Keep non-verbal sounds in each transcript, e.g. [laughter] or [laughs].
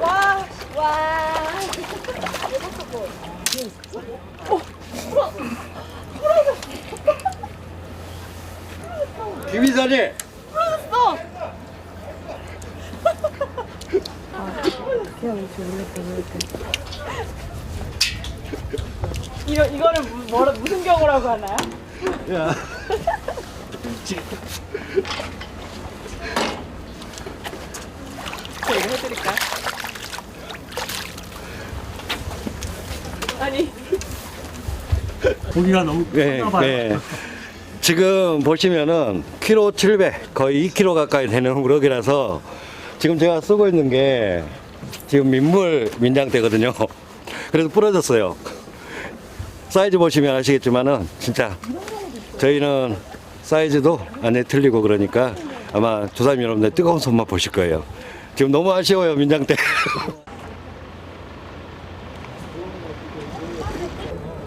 와, 와. 김이사님 이거 이거를 무- 뭐라 무슨 경우라고 하나요? 야 저 이거 해드릴까요? 아니 고기가 너무 네, 컸나 봐요. 네. 지금 보시면은 키로 700 거의 2kg 가까이 되는 우럭이라서 지금 제가 쓰고 있는 게 지금 민물 민장대거든요. 그래서 부러졌어요. 사이즈 보시면 아시겠지만은 진짜 저희는 사이즈도 안에 틀리고 그러니까 아마 조사님 여러분들 뜨거운 손만 보실 거예요. 지금 너무 아쉬워요 민장대.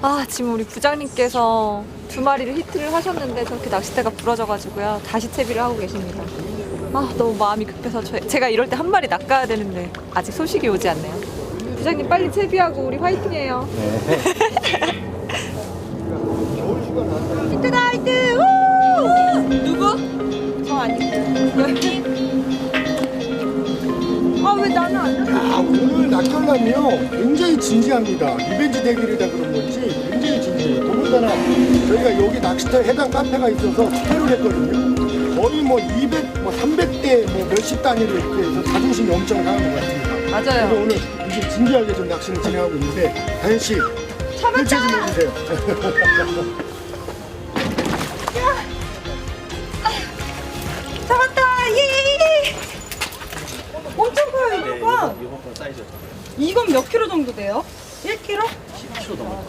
아 지금 우리 부장님께서 두 마리를 히트를 하셨는데 저렇게 낚싯대가 부러져가지고요. 다시 채비를 하고 계십니다. 아 너무 마음이 급해서 저, 제가 이럴 때 한 마리 낚아야 되는데 아직 소식이 오지 않네요. 부장님 빨리 채비하고 우리 화이팅해요. [laughs] 히트다 히트! 우! 누구? 저 아니에요 아왜 나는 안 아, 오늘 낙견남이요 굉장히 진지합니다. 리벤지 대결이다 그런 건지 굉장히 진지해요. 더군다나 저희가 여기 낚시터 해당 카페가 있어서 투표를 했거든요. 거의 뭐 200, 뭐 300대 뭐 몇십 단위로 이렇게 해서 자존심이 엄청 상하는 것 같습니다. 그래서 맞아요 오늘 이제 진지하게 좀 낚시를 진행하고 있는데 다현 씨 설치 좀 해주세요. [laughs] 10킬로 넘어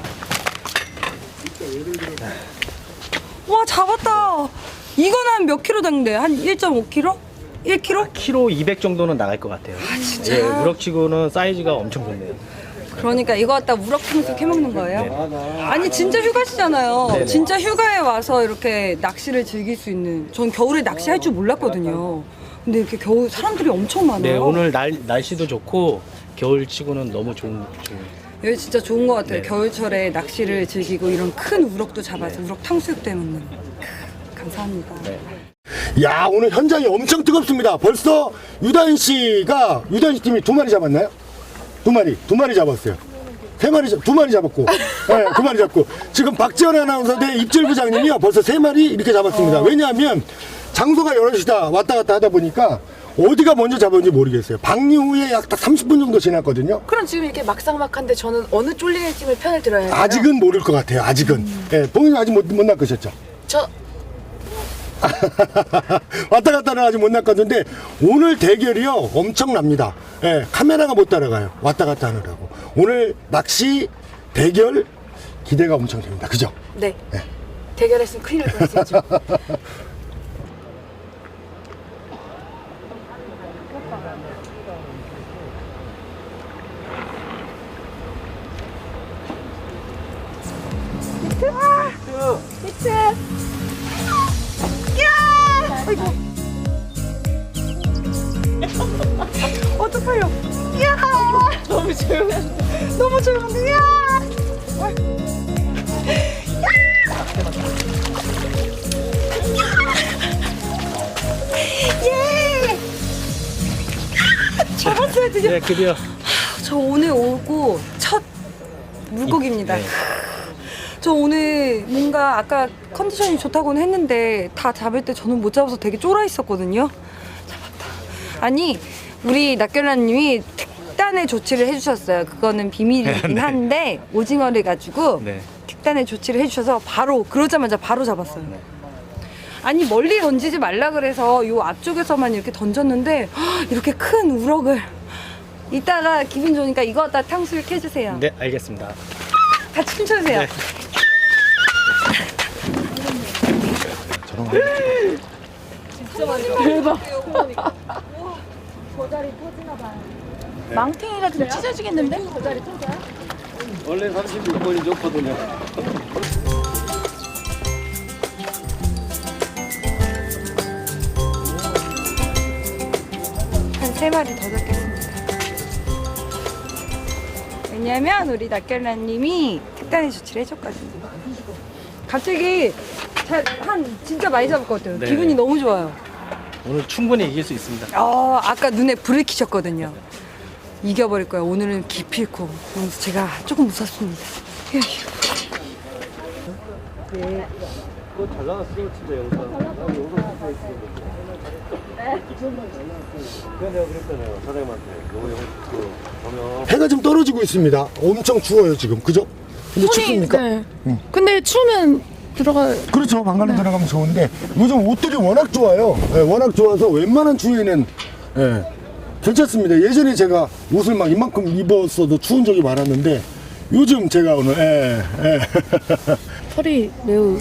와 잡았다 이건 한 몇 킬로 돼요? 한 1.5킬로? 1킬로? 키로 200 정도는 나갈 것 같아요. 아, 진짜? 예, 우럭치고는 사이즈가 엄청 좋네요. 그러니까 이거 갖다 우럭탕수 해먹는 거예요? 아니 진짜 휴가시잖아요 네네. 진짜 휴가에 와서 이렇게 낚시를 즐길 수 있는 전 겨울에 낚시할 줄 몰랐거든요 근데 이렇게 겨울 사람들이 엄청 많아요 네, 오늘 날, 날씨도 좋고 겨울치고는 너무 좋은, 좋은. 여기 진짜 좋은 것 같아요. 네. 겨울철에 낚시를 즐기고 이런 큰 우럭도 잡아서 우럭 탕수육 때문에 크, 감사합니다. 네. 야 오늘 현장이 엄청 뜨겁습니다. 벌써 유다인 씨가 유다인 씨 팀이 두 마리 잡았나요? 두 마리, 두 마리 잡았어요. 세 마리, 잡- 두 마리 잡았고, [laughs] 네, 두 마리 잡고 지금 박지원 아나운서 대 입질 부장님이요 벌써 세 마리 이렇게 잡았습니다. 왜냐하면 장소가 여럿이다 왔다 갔다 하다 보니까 어디가 먼저 잡았는지 모르겠어요. 방류 후에 약 딱 30분 정도 지났거든요. 그럼 지금 이렇게 막상막한데 저는 어느 쫄리는 팀을 편을 들어야 해요? 아직은 모를 것 같아요. 아직은. 예, 봉이 아직 못, 못 낚으셨죠? 저 [laughs] 왔다 갔다는 아직 못 낚았는데 오늘 대결이요 엄청납니다. 예, 카메라가 못 따라가요. 왔다 갔다 하느라고. 오늘 낚시 대결 기대가 엄청 됩니다. 그죠? 네. 대결했으면 큰일 날 뻔했 [laughs] 어요. 어떡해요? 이야! 너무 조용한데. 너무 조용한데. 예! 잡았어요, 드디어. 네, 드디어. 저 오늘 오고 첫 물고기입니다. 네. 저 오늘 뭔가 아까 컨디션이 좋다고는 했는데 다 잡을 때 저는 못 잡아서 되게 쫄아 있었거든요. 잡았다. 아니 우리 낙결라님이 특단의 조치를 해주셨어요. 그거는 비밀이긴 [laughs] 한데 오징어를 가지고 네. 특단의 조치를 해주셔서 바로 그러자마자 바로 잡았어요. 아니 멀리 던지지 말라 그래서 요 앞쪽에서만 이렇게 던졌는데 헉, [gasps] 이렇게 큰 우럭을 이따가 기분 좋으니까 이거 갖다 탕수육 해주세요. 네, 알겠습니다. 같이 춤춰주세요. 네. 망탱이가 좀 찢어지겠는데? 원래 36번이 좋거든요. 한 세 마리 더 잡겠습니다. 왜냐면 우리 낙결라님이 특단의 조치를 해줬거든요. 갑자기 잘, 한 진짜 많이 잡을 것 같아요. 네. 기분이 너무 좋아요. 오늘 충분히 이길 수 있습니다. 어, 아까 눈에 불을 켜셨거든요. 이겨버릴 거예요. 오늘은 기필코. 그래서 제가 조금 무섭습니다. 그거 잘 나왔어 진짜 영상. 영상 진짜 있어. 그래 내가 그랬잖아요 사장님한테 너무 영상 그 보면 해가 좀 떨어지고 있습니다. 엄청 추워요 지금. 그죠? 근데 춥습니까? 네. 근데 추우면 들어가 그렇죠. 방갈로 들어가면 좋은데 요즘 옷들이 워낙 좋아요. 예, 워낙 좋아서 웬만한 추위는 예, 괜찮습니다. 예전에 제가 옷을 막 이만큼 입었어도 추운 적이 많았는데 요즘 제가 오늘 예, 예. [laughs] 털이 매우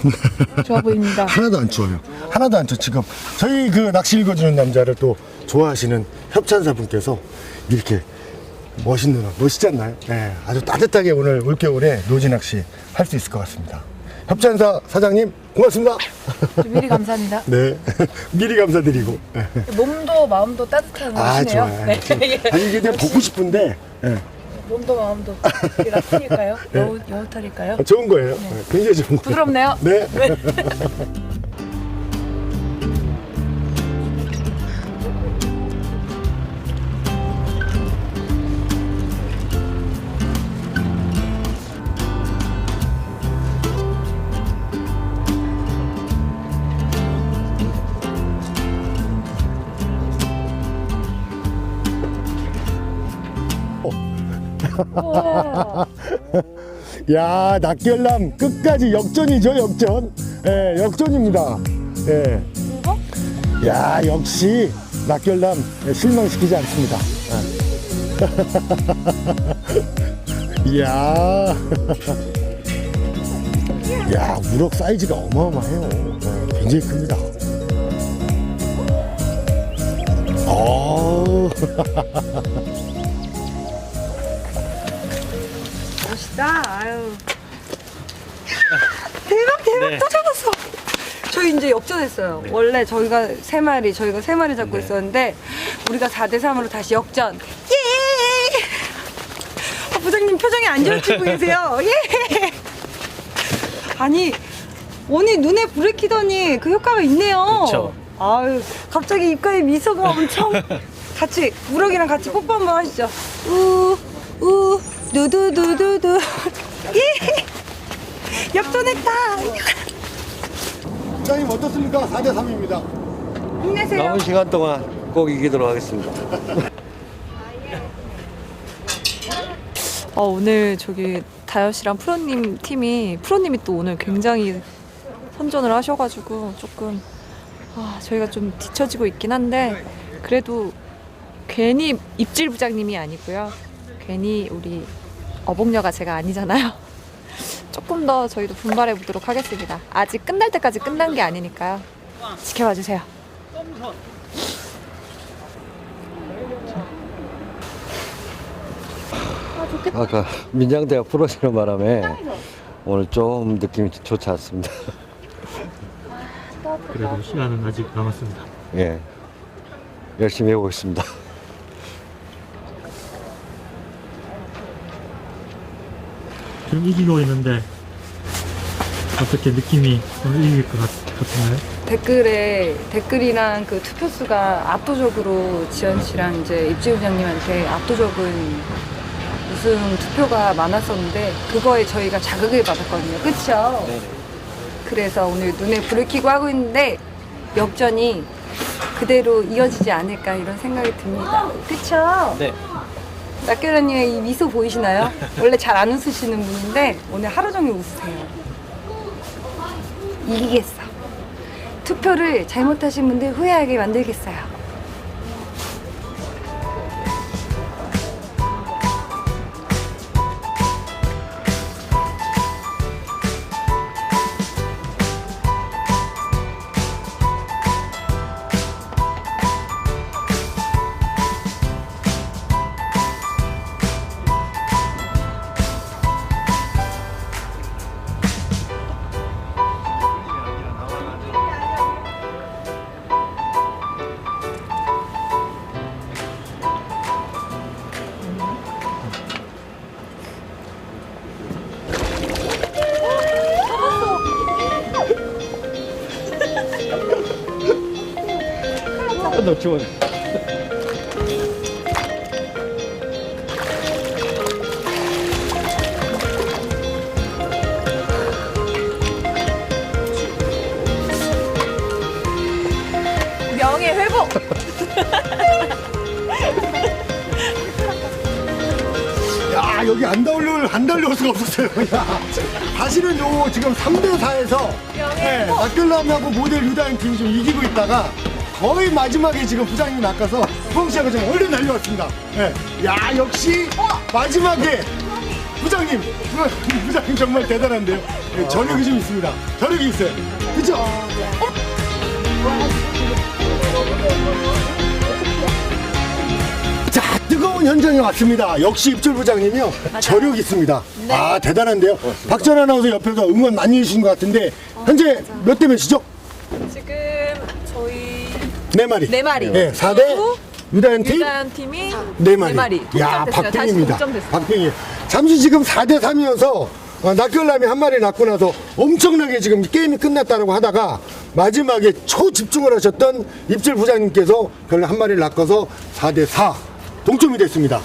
좋아 보입니다. [laughs] 하나도 안 추워요. 하나도 안 추워. 지금 저희 그 낚시 읽어주는 남자를 또 좋아하시는 협찬사 분께서 이렇게 멋있는 옷, 멋있지 않나요? 예, 아주 따뜻하게 오늘 올겨울에 노지 낚시 할 수 있을 것 같습니다. 협찬사 사장님 고맙습니다. 미리 감사합니다. [laughs] 네, [laughs] 미리 감사드리고. 예. 몸도 마음도 따뜻한 아 옷이네요. 좋아요. 네. 아니 이게 내가 [laughs] 보고 싶은데 예, 몸도 마음도 이게 라틴일까요? 여우 여우털일까요? 좋은 거예요. 예, 굉장히 좋은 거예요. 부드럽네요. 네. 야 낙결남 끝까지 역전이죠 역전. 예, 역전입니다. 예. 야 역시 낙결남 예, 실망시키지 않습니다. 예. [laughs] 이야. 야 우럭 사이즈가 어마어마해요. 예, 굉장히 큽니다. 어. [laughs] 멋있다. 아유. 대박 대박 네. 또 잡았어. 저희 이제 역전했어요. 원래 저희가 세 마리, 저희가 세 마리 잡고 네. 있었는데 우리가 4대 3으로 다시 역전. 예! 아, 부장님 표정이 안 좋으시고 계세요. 예! 아니 오늘 눈에 불을 켜더니 그 효과가 있네요. 그쵸. 아유 갑자기 입가에 미소가 엄청 [laughs] 같이 우럭이랑 같이 뽀뽀 한번 하시죠. 우 예 역전했다. 부장님 어떻습니까? 4대 3입니다. 힘내세요. 남은 시간 동안 꼭 이기도록 하겠습니다. 어, 오늘 저기 다현 씨랑 프로님 팀이 프로님이 또 오늘 굉장히 선전을 하셔가지고 조금 아, 저희가 좀 뒤처지고 있긴 한데 그래도 괜히 입질 부장님이 아니고요. 괜히 우리 어복녀가 제가 아니잖아요. [laughs] 조금 더 저희도 분발해 보도록 하겠습니다. 아직 끝날 때까지 끝난 게 아니니까요. 지켜봐 주세요. 아까 민장대가 부러지는 바람에 오늘 좀 느낌이 좋지 않습니다. 그래도 시간은 아직 남았습니다. 예, 열심히 해보겠습니다. 지금 이기고 있는데 어떻게 느낌이 오늘 이길 것 같, 같나요? 댓글에 댓글이랑 그 투표 수가 압도적으로 지연 씨랑 이제 입지 부장님한테 압도적인 우승 투표가 많았었는데 그거에 저희가 자극을 받았거든요. 그렇죠? 그래서 오늘 눈에 불을 켜고 하고 있는데 역전이 그대로 이어지지 않을까 이런 생각이 듭니다. 그렇죠? 네. 낙결언니의 이 미소 보이시나요? 원래 잘 안 웃으시는 분인데 오늘 하루 종일 웃으세요. 이기겠어. 투표를 잘못하신 분들 후회하게 만들겠어요. 놓치면. 명예 회복. 야 여기 안 달려 안 달려올 수가 없었어요. [laughs] 야 사실은 요 지금 3대 4에서 네, 낙결남하고 모델 유다인 팀이 좀 이기고 있다가 거의 마지막에 지금 부장님이 낚아서 후봉 씨하고 지금 얼른 달려왔습니다. 네. 야 역시 마지막에 부장님 부- 부장님 정말 대단한데요. 네, 저력이 좀 있습니다. 저력이 있어요. 그죠? 자 뜨거운 현장에 왔습니다. 역시 입줄 부장님이요 저력 있습니다. 아 대단한데요. 박전 아나운서 옆에서 응원 많이 해주신 것 같은데 현재 몇 대 몇이죠? 네 마리. 네 마리. 네 4대 유다현 팀 유다현 팀이 네 마리. 네 마리. 야 동점됐어요. 박빙입니다. 동점됐어요. 박빙이. 잠시 지금 4대 3이어서 어, 낙결남이 한 마리 낳고 나서 엄청나게 지금 게임이 끝났다고 하다가 마지막에 초집중을 하셨던 입질 부장님께서 결국 한 마리를 낚아서 4대 4 동점이 됐습니다.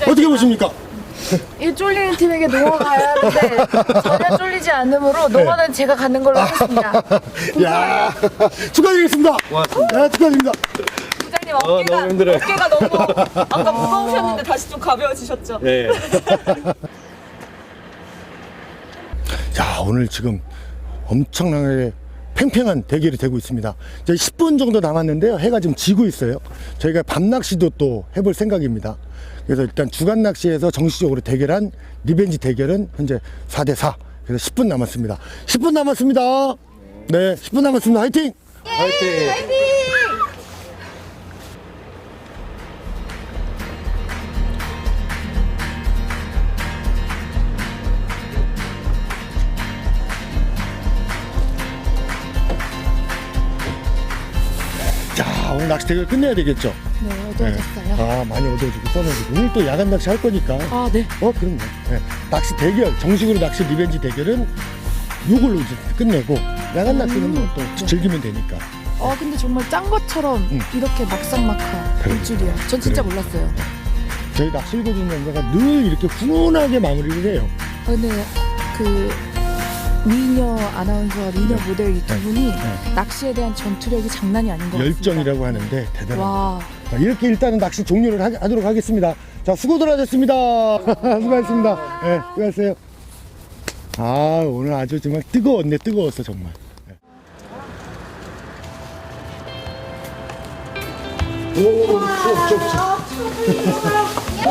어떻게 보십니까? 이 쫄리는 팀에게 넘어가야 하는데 전혀 쫄리지 않으므로 넘어는 제가 가는 걸로 하겠습니다. 야 축하드리겠습니다. 네, 축하드립니다. 부장님 어깨가 너무 힘들어요. 어깨가 너무 아까 [laughs] 무거우셨는데 다시 좀 가벼워지셨죠? 예. 자 오늘 지금 엄청나게 팽팽한 대결이 되고 있습니다. 이제 10분 정도 남았는데요. 해가 지금 지고 있어요. 저희가 밤 낚시도 또 해볼 생각입니다. 그래서 일단 주간 낚시에서 정식적으로 대결한 리벤지 대결은 현재 4대 4. 그래서 10분 남았습니다. 10분 남았습니다. 네, 10분 남았습니다. 화이팅! 화이팅! 자, 오늘 낚시 대결 끝내야 되겠죠? 네, 어두워졌어요. 아, 많이 얻어주고 써내주고. 오늘 또 야간 낚시 할 거니까. 아, 네. 어, 그럼요. 네. 낚시 대결, 정식으로 낚시 리벤지 대결은 요걸로 이제 끝내고, 야간 낚시는 뭐또 즐기면 되니까. 어, 근데 정말 짠 것처럼 응. 이렇게 막상막하 그래. 볼 줄이야. 전 진짜 그래. 몰랐어요. 저희 낚시 읽어주는 남자가 늘 이렇게 훈훈하게 마무리를 해요. 아, 근데 그 미녀 아나운서와 미녀 모델 이 두 분이 네. 낚시에 대한 전투력이 장난이 아닌 것. 열정이라고 하는데 대단합니다. 와, 자, 이렇게 일단은 낚시 종료를 하, 하도록 하겠습니다. 자, 수고들 하셨습니다. 수고하셨습니다. 네, 수고하세요. 아, 오늘 아주 정말 뜨거웠네, 뜨거웠어, 정말. 네. 오, 오, 오, 오, 오, 오.